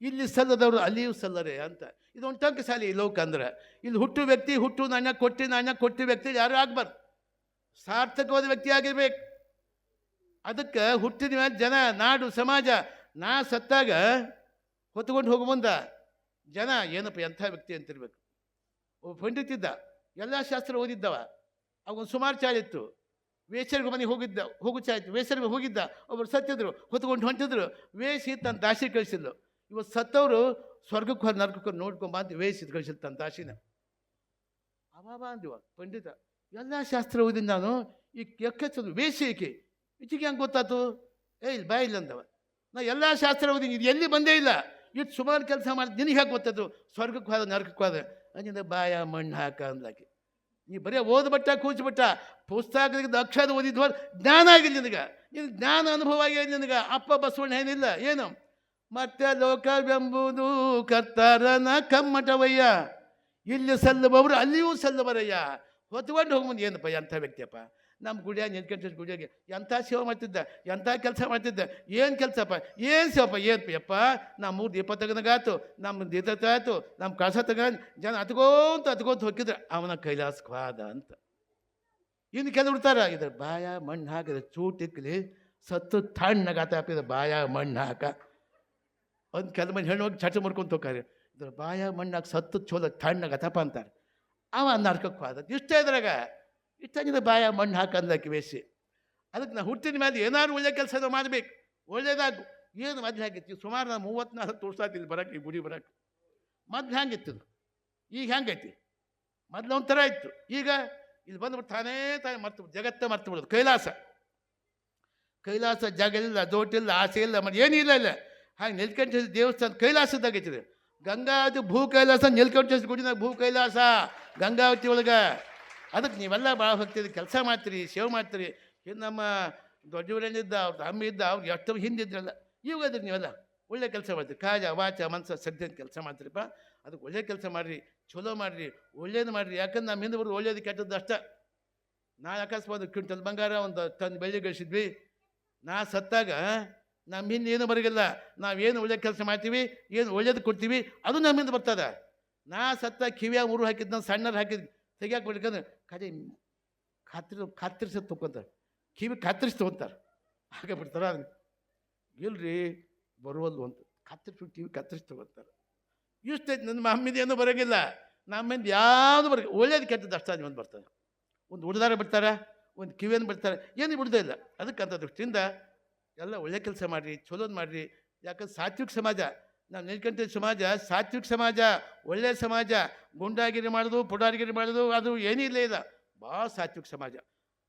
ಇಲ್ಲಿ ಸಲ್ಲದವರು ಅಲ್ಲಿಯೂ ಸಲ್ಲರೆ ಅಂತ. ಇದು ಒಂದು ಟಂಕಸಾಲಿ ಈ ಲೋಕ ಅಂದ್ರೆ. ಇಲ್ಲಿ ಹುಟ್ಟು ವ್ಯಕ್ತಿ, ಹುಟ್ಟು ನಾಣ್ಯ, ಕೊಟ್ಟಿ ನಾಣ್ಯ, ಕೊಟ್ಟಿ ವ್ಯಕ್ತಿ ಯಾರು ಆಗ್ಬಾರ್ದು. ಸಾರ್ಥಕವಾದ ವ್ಯಕ್ತಿ ಆಗಿರ್ಬೇಕು. ಅದಕ್ಕೆ ಹುಟ್ಟಿದ ಮೇಲೆ ಜನ, ನಾಡು, ಸಮಾಜ, ನಾ ಸತ್ತಾಗ ಹೊತ್ಕೊಂಡು ಹೋಗೋ ಮುಂದ ಜನ ಏನಪ್ಪ ಎಂಥ ವ್ಯಕ್ತಿ ಅಂತಿರ್ಬೇಕು. ಒಬ್ಬ ಪಂಡಿತ ಇದ್ದ, ಎಲ್ಲ ಶಾಸ್ತ್ರ ಓದಿದ್ದವ ಅವನು ಸುಮಾರು ಚಾಳಿತ್ತು ವೇಷರ್ಗ ಮನೆಗೆ ಹೋಗಿದ್ದ, ಹೋಗು ಚಾಯ್ತು ವೇಷರ್ಗ ಹೋಗಿದ್ದ ಒಬ್ಬರು ಸತ್ತಿದ್ರು, ಹೊತ್ಕೊಂಡು ಹೊಂಟಿದ್ರು. ವೇಷಿ ತನ್ನ ದಾಸಿ ಕಳಿಸಿದ್ಲು. ಇವತ್ತು ಸತ್ತವರು ಸ್ವರ್ಗಕ್ಕೆ ಹೋಗಿ ನರ್ಕಕ್ಕೆ ನೋಡ್ಕೊಂಬ ಅಂತ ವೇಷಿದ್ ಕಳಿಸಿರ್ತಂತ ದಾಸಿನ. ಅವ ಅಂದಿವ ಪಂಡಿತ, ಎಲ್ಲ ಶಾಸ್ತ್ರ ಓದಿದ್ದು ನಾನು, ಈ ಕೆಕ್ಕೆಚ್ಚದು ವೇಷ ಏಕೆ? ಈಚೆಗೆ ಹೆಂಗೆ ಗೊತ್ತಾಯ್ತು ಏ, ಇಲ್ಲಿ ಬಾಯ್ ಇಲ್ಲ ಅಂದವ. ನಾ ಎಲ್ಲ ಶಾಸ್ತ್ರ ಓದಿನಿ, ಇದು ಎಲ್ಲಿ ಬಂದೇ ಇಲ್ಲ. ಇಟ್ಟು ಸುಮಾರು ಕೆಲಸ ಮಾಡಿ, ನಿನಗೆ ಹೇಗೆ ಗೊತ್ತದು ಸ್ವರ್ಗಕ್ಕೆ ಹೋದ ನರ್ಕಕ್ಕೆ ಹೋದ ಅಂಜಿಂದ ಬಾಯ ಮಣ್ಣು ಹಾಕ ಅಂದ್ಲಾಕಿ. ನೀ ಬರೀ ಓದ್ಬಿಟ್ಟ, ಕೂಚ್ಬಿಟ್ಟ ಪುಸ್ತಕದ ಅಕ್ಷರ ಓದಿದ್ವಲ್ಲ ಜ್ಞಾನ ಆಗಿಲ್ಲ ನಿನಗೆ. ನಿನ್ನ ಜ್ಞಾನ ಅನುಭವ ಆಗಿದೆ ನಿನಗೆ. ಅಪ್ಪ ಬಸವಣ್ಣ ಏನಿಲ್ಲ, ಏನು? ಮತ್ತೆ ಲೋಕವೆಂಬುದು ಕರ್ತಾರನ ಕಮ್ಮಟವಯ್ಯ. ಇಲ್ಲಿ ಸಲ್ಲುವವರು ಅಲ್ಲಿಯೂ ಸಲ್ಲುವರಯ್ಯ. ಹೊತ್ಕೊಂಡು ಹೋಗ್ಬಂದು ಏನಪ್ಪ ಎಂಥ ವ್ಯಕ್ತಿಯಪ್ಪ? ನಮ್ಮ ಗುಡಿಯ ನಿಂತ್ಕೊಂಡ ಗುಡಿಯಾಗೆ ಎಂಥ ಸೇವೆ ಮಾಡ್ತಿದ್ದ, ಎಂಥ ಕೆಲಸ ಮಾಡ್ತಿದ್ದ, ಏನು ಕೆಲಸಪ್ಪ? ಏನು ಸೇವಪ್ಪ? ಏನು ನಮ್ಮ ಮೂರು ದೀಪ ತಗನಗಾತು ನಮ್ಮ ದೀಪ ತಾಯ್ತು ನಮ್ಮ ಕಳಸ ತಗೊಂಡು ಜನ ಅತ್ಕೋಂತ ಅತ್ಕೋತ ಹೋಗಿದ್ರೆ ಅವನ ಕೈಲಾಸವಾದ ಅಂತ. ಇನ್ನು ಕೆಲವು ಬಿಡ್ತಾರ ಇದ್ರ ಬಾಯ ಮಣ್ಣು ಹಾಕಿದ್ರೆ ಚೂಟಿಕ್ಲಿ ಸತ್ತು ತಣ್ಣಗಾತ ಬಾಯ ಮಣ್ಣು ಹಾಕ. ಒಂದು ಕೆಲ ಮಂದಿ ಹೆಣ್ಣು ಹೋಗಿ ಚಟ ಮುರ್ಕೊಂಡು ಹೋಗ್ತಾರೆ ಇದ್ರ ಬಾಯ ಮಣ್ಣಾಗ ಸತ್ತು ಚೋಲ ತಣ್ಣಗತಪ್ಪ ಅಂತಾರೆ. ಅವ ನರ್ಕಕ್ಕೆ ಹೋದ. ಇಷ್ಟೇ ಇದ್ರಾಗ ಇಷ್ಟಾಗಿದೆ ಬಾಯ ಮಣ್ಣು ಹಾಕಂದಕ್ಕೆ ಬೇಸಿ ಅದಕ್ಕೆ ನಾ ಹುಟ್ಟಿದ ಮೇಲೆ ಏನಾದ್ರು ಒಳ್ಳೆ ಕೆಲಸ ಮಾಡಬೇಕು. ಒಳ್ಳೇದಾಗು. ಏನು ಮದ್ವೆ ಹಾಕಿತ್ತು ಸುಮಾರು ನಾನು ಮೂವತ್ತ್ನಾಲ್ಕು ವರ್ಷ ಇಲ್ಲಿ ಬರಕ್ಕೆ ಈ ಗುಡಿ ಬರಕ್ಕೆ ಮೊದ್ಲು ಹ್ಯಾಂಗಿತ್ತು? ಈಗ ಹೆಂಗೈತಿ? ಮೊದ್ಲು ಒಂಥರ ಇತ್ತು. ಈಗ ಇಲ್ಲಿ ಬಂದ್ಬಿಟ್ಟು ತಾನೇ ತಾನೇ ಮರ್ತು ಜಗತ್ತ ಮರ್ತು ಬಿಡೋದು. ಕೈಲಾಸ. ಕೈಲಾಸ ಜಗ ಇಲ್ಲ ದೋಟಿಲ್ಲ ಆಸೆ ಇಲ್ಲ ಮತ್ತೆ ಇಲ್ಲ ಇಲ್ಲ. ಹಾಗೆ ನಿಲ್ಕಂಠ ದೇವಸ್ಥಾನ ಕೈಲಾಸದಾಗೈತಿದೆ ಗಂಗಾವತಿ ಭೂ ಕೈಲಾಸ ನಿಲ್ಕಂಠ ಗುಡಿನಾಗ ಭೂ ಕೈಲಾಸ ಗಂಗಾವತಿ ಒಳಗೆ. ಅದಕ್ಕೆ ನೀವೆಲ್ಲ ಭಾಳ ಹೋಗ್ತೀರಿ ಕೆಲಸ ಮಾಡ್ತೀರಿ, ಸೇವೆ ಮಾಡ್ತೀರಿ. ಇನ್ನು ನಮ್ಮ ದೊಡ್ಡವರೇನಿದ್ದ ಅವ್ರ ತಮ್ಮ ಇದ್ದ, ಅವ್ರು ಎಷ್ಟು ಹಿಂದಿದ್ರಲ್ಲ. ಈಗ ಅದ್ರಿ ನೀವೆಲ್ಲ ಒಳ್ಳೆ ಕೆಲಸ ಮಾಡ್ತೀರಿ. ಕಾಜ ವಾಚ, ಮನಸ್ಸ ಸದ್ಯದ ಕೆಲಸ ಮಾಡ್ತೀರಿಪ್ಪ ಅದಕ್ಕೆ ಒಳ್ಳೆ ಕೆಲಸ ಮಾಡಿರಿ ಚಲೋ ಮಾಡಿರಿ, ಒಳ್ಳೇದು ಮಾಡಿರಿ. ಯಾಕಂದ್ರೆ ನಮ್ಮ ಹಿಂದೆ ಬರೋದು ಒಳ್ಳೇದು ಕೆಟ್ಟದ್ದು ಅಷ್ಟೇ. ನಾ ಅಕಸ್ಮಾತ್ ಕ್ವಿಂಟಲ್ ಬಂಗಾರ ಒಂದು ತಂದು ಬೆಳ್ಳಿ ಗಳಿಸಿದ್ವಿ. ನಾ ಸತ್ತಾಗ ನಮ್ಮ ಹಿಂದೆ ಏನು ಬರಗಿಲ್ಲ ನಾವೇನು ಒಳ್ಳೆ ಕೆಲಸ ಮಾಡ್ತೀವಿ, ಏನು ಒಳ್ಳೇದು ಕೊಡ್ತೀವಿ, ಅದು ನಮ್ಮಿಂದ ಬರ್ತದೆ. ನಾ ಸತ್ತ ಕಿವಿಯಾಗ ಮುರು ಹಾಕಿದ್ನ ಸಣ್ಣರು ಹಾಕಿದ್, ತೆಗಿಯಾಕೆ ಬಿಡ್ಕಂದ್ರೆ ಕಡೆ ಖಾತ್ರಿ, ಖಾತ್ರಿಸಿ ತೊಗೊಂತಾರೆ ಕಿವಿ ಖಾತ್ರಿಸಿ ತೊಗೊಂತಾರೆ. ಹಾಗೆ ಬಿಡ್ತಾರ ಇಲ್ರಿ ಬರುವಲ್ಲ ಅಂತ. ಕತ್ತರಿಸಿ ಕಿವಿ ಕತ್ತರಿಸಿ ತೊಗೊತಾರೆ. ಇಷ್ಟೈತೆ ನನ್ನ ಮಮ್ಮಿದ ಏನು ಬರೋಂಗಿಲ್ಲ. ನಮ್ಮಿಂದ ಯಾವುದು ಬರ ಒಳ್ಳೇದು ಕೆಟ್ಟದ್ದು ಅಷ್ಟೇ ಒಂದು ಬರ್ತದೆ. ಒಂದು ಉಡ್ದಾರ ಬಿಡ್ತಾರೆ, ಒಂದು ಕಿವಿಯನ್ನು ಬಿಡ್ತಾರೆ. ಏನು ಬಿಡದೇ ಇಲ್ಲ. ಅದಕ್ಕಂಥ ದೃಷ್ಟಿಯಿಂದ ಎಲ್ಲ ಒಳ್ಳೆ ಕೆಲಸ ಮಾಡಿರಿ, ಚಲೋದು ಮಾಡಿರಿ. ಯಾಕಂದ್ರೆ ಸಾತ್ವಿಕ ಸಮಾಜ, ನಾವು ನಿಲ್ಕಂತ ಸಮಾಜ, ಸಾತ್ವಿಕ ಸಮಾಜ ಒಳ್ಳೆಯ ಸಮಾಜ, ಗುಂಡಾಗಿರಿ ಮಾಡೋದು, ಪುಡಾರಿಗಿರಿ ಮಾಡೋದು, ಅದು ಏನಿಲ್ಲ ಇಲ್ಲ. ಭಾಳ ಸಾತ್ವಿಕ ಸಮಾಜ.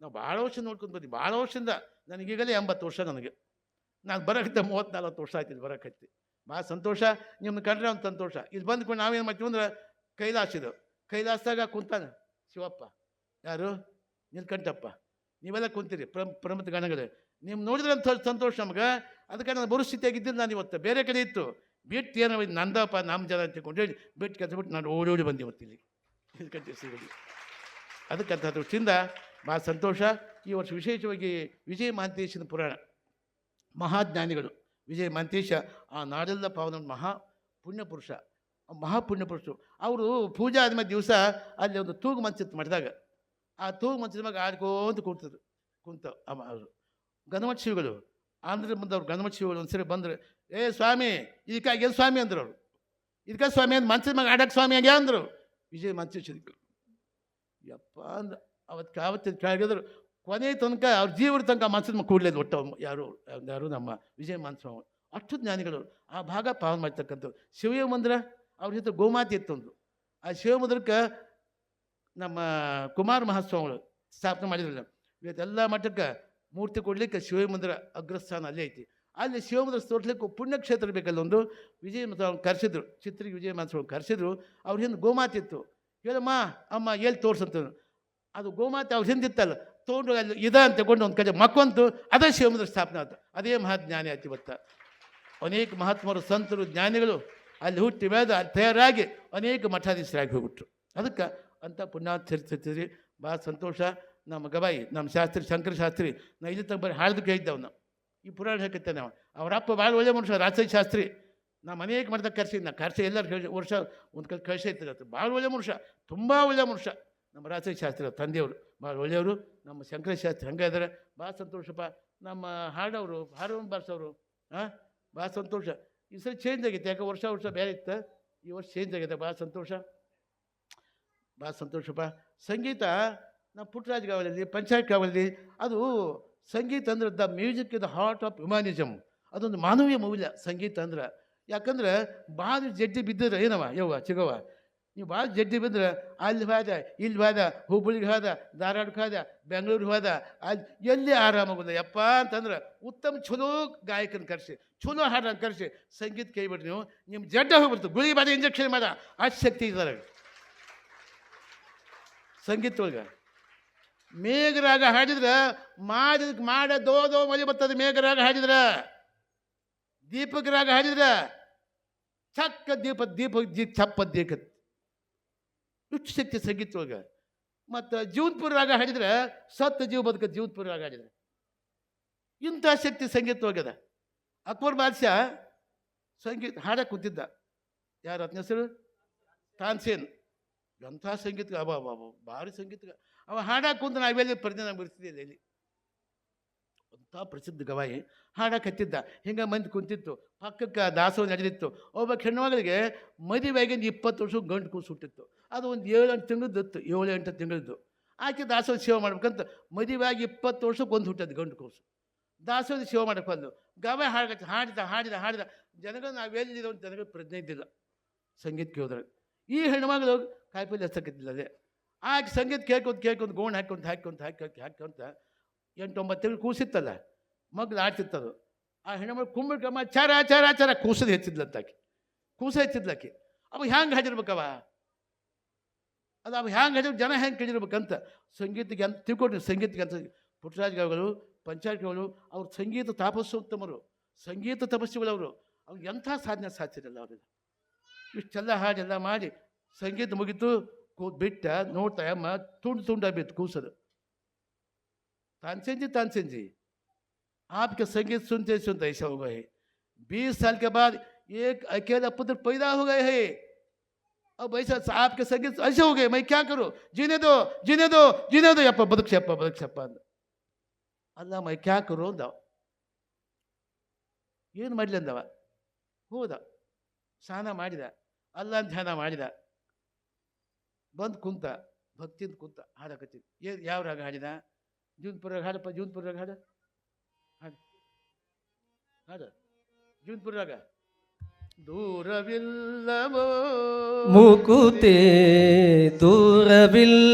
ನಾವು ಭಾಳ ವರ್ಷ ನೋಡ್ಕೊಂಡು ಬಂದ್ವಿ, ಭಾಳ ವರ್ಷದಿಂದ. ನನಗೀಗಲೇ ಎಂಬತ್ತು ವರ್ಷ ನನಗೆ. ನಾನು ಬರೋಕ್ಕಿಂತ ಮೂವತ್ತು ನಲ್ವತ್ತು ವರ್ಷ ಆಯ್ತು ಇಲ್ಲಿ ಭಾಳ ಸಂತೋಷ. ನಿಮ್ಮನ್ನ ಕಂಡ್ರೆ ಒಂದು ಸಂತೋಷ. ಇಲ್ಲಿ ಬಂದ್ಕೊಂಡು ನಾವೇನು ಮಾಡ್ತೀವಿ ಅಂದ್ರೆ ಕೈಲಾಸ ಇದು. ಕೈಲಾಸದಾಗ ಕುಂತಾನೆ ಶಿವಪ್ಪ. ಯಾರು? ನಿಲ್ಕಂಠಪ್ಪ. ನೀವೆಲ್ಲ ಕುಂತೀರಿ. ಪ್ರಮ್, ಪ್ರಮುಖ ಗಣಗಳು ನೀವು ನೋಡಿದ್ರೆ ಸಂತೋಷ ನಮ್ಗೆ. ಅದಕ್ಕೆ ನಾನು ಬರೋ ಸ್ಥಿತಿಯಾಗಿದ್ದಿಲ್ಲ ನಾನು ಇವತ್ತು ಬೇರೆ ಕಡೆ ಇತ್ತು. ಬಿಟ್ಟು ಏನೋ ನಂದಪ್ಪ ನಮ್ಮ ಜನ ತಿಳ್ಕೊಂಡು ಹೇಳಿ, ಬಿಟ್ಟು ಕೆಲಸ ಬಿಟ್ಟು ನಾನು ಓಡಿ ಓಡಿ ಬಂದೆ ಇವತ್ತಿಲ್ಲಿ ಇಲ್ಲಿ. ಸಿಗೋದು ಅದಕ್ಕಂತ ದೃಷ್ಟಿಯಿಂದ ಭಾಳ ಸಂತೋಷ. ಈ ವರ್ಷ ವಿಶೇಷವಾಗಿ ವಿಜಯ ಮಹಾಂತೇಶನ ಪುರಾಣ. ಮಹಾಜ್ಞಾನಿಗಳು. ವಿಜಯ ಮಹಾಂತೇಶ ಆ ನಾಡೆಲ್ಲ ಪಾವನ ಮಹಾ ಪುಣ್ಯಪುರುಷ ಮಹಾಪುಣ್ಯಪುರುಷರು ಅವರು ಪೂಜೆ ಆದ್ಮೇಲೆ ದಿವಸ ಅಲ್ಲಿ ಒಂದು ತೂಗು ಮಂಚಿತ್ತು ಮಾಡಿದಾಗ. ಆ ತೂಗು ಮಂಚದ ಮ್ಯಾಗ ಆಡ್ಕೋತ ಕೂತಿದ್ರು ಕುಂತ ಅವ ಅವರು. ಗಣಮಠ ಶಿವಗಳು ಆಂಧ್ರ ಬಂದವ್ರು ಗಣಮಠ ಶಿವಗಳು ಒಂದ್ಸರಿ ಬಂದ್ರೆ, ಏ ಸ್ವಾಮಿ, ಇದಕ್ಕಾಗಿ ಏನು ಸ್ವಾಮಿ? ಅಂದರು ಅವರು. ಇದಕ್ಕೆ ಸ್ವಾಮಿ ಅಂದ್ರೆ ಮನ್ಸಿನ ಮಗ ಆಡಕ್ಕೆ ಸ್ವಾಮಿ ಆಗ್ಯಾ ಅಂದರು. ವಿಜಯ ಮಂಚೇಶ್ವರಿ ಯಪ್ಪ ಅಂದ್ರೆ ಅವತ್ತು ಯಾವತ್ತಿನ ಕೆಳಗಿದ್ರು ಕೊನೆ ತನಕ ಅವ್ರ ಜೀವನ ತನಕ ಮನಸ್ಸಿನ ಕೂಡలేదు ಒಟ್ಟು ಯಾರು ಯಾರು ನಮ್ಮ ವಿಜಯ ಮಾನ್ಸ್ವಾಮಿ ಅಷ್ಟು ಜ್ಞಾನಿಗಳು. ಆ ಭಾಗ ಪಾವನ ಮಾಡ್ತಕ್ಕಂಥದ್ದು ಶಿವಯ ಮಂದಿರ, ಅವ್ರ ಜೊತೆ ಗೋಮಾತೆ ಇತ್ತೊಂದು ಆ ಶಿವ ಮಂದಿರಕ್ಕೆ ನಮ್ಮ ಕುಮಾರ ಮಹಾಸ್ವಾಮಿಗಳು ಸ್ಥಾಪನೆ ಮಾಡಿದ್ರಲ್ಲ. ಇವತ್ತೆಲ್ಲ ಮಠಕ್ಕೆ ಮೂರ್ತಿ ಕೊಡ್ಲಿಕ್ಕೆ ಶಿವಮಂದಿರ ಅಗ್ರಸ್ಥಾನ ಅಲ್ಲೇ ಐತಿ. ಅಲ್ಲಿ ಶಿವಮಂದಿರ ತೋರಿಸ್ಲಿಕ್ಕೆ ಪುಣ್ಯಕ್ಷೇತ್ರ ಬೇಕಲ್ಲೊಂದು ವಿಜಯ ಅವ್ರು ಕರೆಸಿದ್ರು. ಚಿತ್ರಿಗೆ ವಿಜಯ ಮಾನ್ಸ್ವಾಮಿ ಕರೆಸಿದ್ರು. ಅವ್ರ ಹಿಂದೆ ಗೋಮಾತೆ ಇತ್ತು. ಹೇಳಮ್ಮ, ಅಮ್ಮ ಎಲ್ಲಿ ತೋರ್ಸಂತಂದ್ರು ಅದು ಗೋಮಾತೆ ಅವ್ರ ಹಿಂದಿತ್ತಲ್ಲ ತೊಗೊಂಡು ಅಲ್ಲಿ ಇದ ಅಂತ ತಗೊಂಡು ಒಂದು ಕಡೆ ಮಕ್ಕೊಂತು, ಅದೇ ಶಿವಮಂದಿರ ಸ್ಥಾಪನೆ ಆಯ್ತು ಅದೇ ಮಹಾಜ್ಞಾನಿ ಆಯ್ತು ಇವತ್ತು. ಅನೇಕ ಮಹಾತ್ಮರು, ಸಂತರು, ಜ್ಞಾನಿಗಳು ಅಲ್ಲಿ ಹುಟ್ಟಿ ಬೆಳೆದು ಅಲ್ಲಿ ತಯಾರಾಗಿ ಅನೇಕ ಮಠಾಧೀಶರಾಗಿ ಹೋಗ್ಬಿಟ್ರು. ಅದಕ್ಕೆ ಅಂಥ ಪುಣ್ಯಾಚರಿಸ್ತೀರಿ ಭಾಳ ಸಂತೋಷ. ನಮ್ಮ ಗವಾಯಿ, ನಮ್ಮ ಶಾಸ್ತ್ರಿ, ಶಂಕರ ಶಾಸ್ತ್ರಿ ನಾ ತಗ ಬರೀ ಹಾಡ್ದು ಕೇಳಿದ್ದವ್ ನಾವು. ಈ ಪುರಾಣ ಹಾಕತ್ತೆ ನಾವು. ಅವರಪ್ಪ ಭಾಳ ಒಳ್ಳೆ ಮನುಷ್ಯ ರಾಜಶಾಸ್ತ್ರಿ ಶಾಸ್ತ್ರಿ. ನಮ್ಮ ಮನೆಗೆ ಮಾಡ್ದಾಗ ಕರ್ಸಿದ್ದು ನಾ ಕರ್ಸಿ ಎಲ್ಲರೂ ಕಳಿಸಿ, ವರ್ಷ ಒಂದು ಕಡೆ ಅದು. ಭಾಳ ಒಳ್ಳೆ ಮನುಷ್ಯ, ತುಂಬ ಒಳ್ಳೆ ಮನುಷ್ಯ. ನಮ್ಮ ರಾಜ ಶಾಸ್ತ್ರಿ ತಂದೆಯವರು ಭಾಳ ಒಳ್ಳೆಯವರು. ನಮ್ಮ ಶಂಕರ ಶಾಸ್ತ್ರಿ ಹಂಗೆ ಇದ್ದಾರೆ ಭಾಳ ಸಂತೋಷಪ್ಪ. ನಮ್ಮ ಹಾಡವರು ಹಾರವನ್ ಬಾರಿಸೋರು ಹಾಂ ಭಾಳ ಸಂತೋಷ. ಈ ಸರಿ ಚೇಂಜ್ ಆಗೈತೆ ಯಾಕೆ ವರ್ಷ ವರ್ಷ ಬೇರೆ ಇತ್ತು. ಈ ವರ್ಷ ಚೇಂಜ್ ಆಗೈತೆ ಭಾಳ ಸಂತೋಷ. ಭಾಳ ಸಂತೋಷಪ್ಪ. ಸಂಗೀತ ನಮ್ಮ ಪುಟ್ಟರಾಜ್ ಕಾವಲಲ್ಲಿ ಪಂಚಾಯತ್ ಕಾವಲಲ್ಲಿ ಅದು ಸಂಗೀತ ಅಂದ್ರೆ the music the heart of humanism ಅದೊಂದು ಮಾನವೀಯ ಮೌಲ್ಯ ಸಂಗೀತ ಅಂದ್ರೆ. ಯಾಕಂದ್ರೆ ಭಾಳ ಜಡ್ಡಿ ಬಿದ್ದರೆ ಏನವ? ಯವ್ವ ಚಿಗವ ನೀವು ಭಾಳ ಜಡ್ಡಿ ಬಿದ್ದರೆ ಅಲ್ಲಿ ಹೋದ, ಇಲ್ಲಿ ಹೋದ, ಹುಬ್ಬಳ್ಳಿಗೆ ಹೋದ, ಧಾರವಾಡಕ್ಕೆ ಹೋದ, ಬೆಂಗಳೂರಿಗೆ ಹೋದ, ಅಲ್ಲಿ ಎಲ್ಲಿ ಆರಾಮಾಗೋದ ಯಪ್ಪ ಅಂತಂದ್ರೆ ಉತ್ತಮ ಚಲೋ ಗಾಯಕನ ಕರೆಸಿ ಚಲೋ ಹಾಡನ್ನು ಕರೆಸಿ ಸಂಗೀತ ಕೈಬಿಟ್ರಿ ನೀವು ನಿಮ್ಮ ಜಡ್ಡ ಹೋಗ್ಬಿಡ್ತು. ಗುಳಿ ಬಾದ ಇಂಜೆಕ್ಷನ್ ಮಾಡ. ಅಷ್ಟು ಶಕ್ತಿ ಇದ್ದಾರೆ ಸಂಗೀತ ಒಳಗೆ ಮೇಘರಾಗ ಹಾಡಿದ್ರೆ ಮಾಡಿದ, ಮಾಡ, ದೋ ದೋ, ಮಳೆ ಬರ್ತದೆ ಮೇಘರಾಗ ಹಾಡಿದ್ರೆ. ದೀಪಕರಾಗ ಹಾಡಿದ್ರೆ ಚಕ್ಕ ದೀಪ ದೀಪ, ದೀ, ಚಪ್ಪ ದೀಕ ಇಷ್ಟು ಶಕ್ತಿ ಸಂಗೀತ ಒಳಗೆ. ಮತ್ತು ಜೀವನ್ಪುರ ರಾಗ ಹಾಡಿದ್ರೆ ಸತ್ತ ಜೀವ ಬದುಕ ಜೀವನ್ಪುರ ರಾಗ ಹಾಡಿದ್ರೆ. ಇಂಥ ಶಕ್ತಿ ಸಂಗೀತ ಹೋಗ್ಯದ ಅಕ್ಬರ್ ಬಾದ್ಶಾ ಸಂಗೀತ ಹಾಡಕ್ಕೆ ಕೂತಿದ್ದ. ಯಾರು ಅತ್ನ ಹೆಸರು? ತಾನ್ಸೇನ್. ಎಂಥ ಸಂಗೀತ ಅವ ಭಾರಿ ಸಂಗೀತ ಅವ ಹಾಡಕ್ಕೆ ಕುಂತ ನಾವೆಲ್ಲಿ ಪ್ರಜ್ಞೆ ಬರ್ತಿದ್ದೆ ಇಲ್ಲಿ ಅಂಥ ಪ್ರಸಿದ್ಧ ಗವಾಯಿ ಹಾಡಕ್ಕೆ ಹತ್ತಿದ್ದ. ಹಿಂಗೆ ಮಂದಿ ಕುಂತಿತ್ತು. ಪಕ್ಕಕ್ಕೆ ದಾಸೋಹ ನಡೆದಿತ್ತು. ಒಬ್ಬ ಹೆಣ್ಮಗಳಿಗೆ ಮದುವೆಗಿಂದ ಇಪ್ಪತ್ತು ವರ್ಷ ಗಂಟು ಕೂಸು ಹುಟ್ಟಿತ್ತು ಅದು ಒಂದು ಏಳು ಎಂಟು ತಿಂಗಳದ್ದು ಏಳು ಎಂಟು ತಿಂಗಳದ್ದು. ಆಕೆ ದಾಸೋಹ ಸೇವೆ ಮಾಡ್ಬೇಕಂತ ಮದುವೆಯಾಗಿ ಇಪ್ಪತ್ತು ವರ್ಷಕ್ಕೆ ಒಂದು ಹುಟ್ಟದ್ದು ಗಂಟು ಕೂಸು ದಾಸೋಹ ಸೇವೆ ಮಾಡಕ್ಕೆ ಬಂದು ಗವೆ ಹಾಡ ಹಾಡಿದ ಹಾಡಿದ ಹಾಡಿದ. ಜನಗಳು ನಾವೆಲ್ಲಿದ್ದೀವಿ ಅಂತ ಜನಗಳು ಪ್ರಜ್ಞೆ ಇದ್ದಿಲ್ಲ. ಸಂಗೀತ ಕೇಳಿದ್ರೆ. ಈ ಹೆಣ್ಮಗಳು ಕಾಯಿಪಲ್ಲೆ ಹಸ್ತಕ್ಕಿದ್ದಿಲ್ಲ ಅದೇ. ಆಕೆ ಸಂಗೀತ ಕೇಳ್ಕೊಂತ ಕೇಳ್ಕೊಂತ ಗೋಣ್ ಹಾಕೊಂತ ಹಾಕೊಂತ ಹಾಕಿ ಹಾಕೊಂತ ಎಂಟು ಒಂಬತ್ತು ತಿಂಗಳು ಕೂಸಿತ್ತಲ್ಲ, ಮಗ್ಳು ಆಡ್ತಿತ್ತದು. ಆ ಹೆಣ್ಮಗಳು ಕುಂಬಳಕಮ್ಮ ಚಾರ ಚಾರ ಚಾರ ಕೂಸದು ಹೆಚ್ಚಿದ್ಲಂತಾಕಿ, ಕೂಸ ಹೆಚ್ಚಿದ್ಲಾಕಿ. ಅವ ಹ್ಯಾಂಗೆ ಹಾಡಿರ್ಬೇಕವ ಅದು ಅವ ಹ್ಯಾಂಗೆ ಹಾಜರ್ ಜನ ಹೆಂಗೆ ಕೇಳಿರ್ಬೇಕಂತ ಸಂಗೀತಕ್ಕೆ ಅಂತ ತಿಳ್ಕೊಟ್ರಿ, ಸಂಗೀತಕ್ಕೆ ಅಂತ ಪುಟ್ಟರಾಜ್ ಗಾವಗಳು ಪಂಚಾಯತ್ಗಳು ಅವ್ರು ಸಂಗೀತ ತಾಪಸ್ಸೋತ್ತಮರು ಸಂಗೀತ ತಪಸ್ಸುಗಳು ಅವರು. ಅವ್ರು ಎಂಥ ಸಾಧನೆ ಸಾಧಿಸಿರಲ್ಲ ಅವರೆಲ್ಲ ಇಷ್ಟೆಲ್ಲ ಹಾಡೆಲ್ಲ ಮಾಡಿ ಸಂಗೀತ ಮುಗೀತು. ಬಿಟ್ಟ ನೋಡ್ತಾ ಅಮ್ಮ ತುಂಡು ತುಂಡ ಬಿತ್ತು ಕೂಸದು तानसेन जी तानसेन जी आपके संगीत सुनते सुनते ऐसा हो गए बीस साल के बाद एक अकेला पुत्र पैदा हो गए हैं अब ऐसा आपके संगीत ऐसे हो गए मैं क्या करूं जीने दो जीने दो जीने दो ಯಪ್ಪ ಬದುಕ್ಸಪ್ಪ ಬದುಕ್ಸಪ್ಪ ಅಂದ ಅಲ್ಲ ಮೈ ಕ್ಯಾ ಕರು ಅಂದ ಏನು ಮಾಡಲಿ ಅಂದವ ಹೋದ ಸ್ನಾನ ಮಾಡಿದ ಅಲ್ಲ ಧ್ಯಾನ ಮಾಡಿದ ಬಂದು ಕುಂತ ಭಕ್ತಿಯಿಂದ ಕುಂತ ಹಾಡಕತ್ತಿ. ಏನು ಯಾವ ರಾಗ ಹಾಡಿದ? ಜೂನ್ಪುರ ಹಾಡಪ್ಪ, ಜೂನ್ಪುರ ರಾಗ ಹಾಡ. ಹಾಡು. ಹಾಡ. ಜೂನ್ಪುರ ರಾಗ. ದೂರವಿಲ್ಲವೋ? ಮುಕುತೆ, ದೂರವಿಲ್ಲವೋ?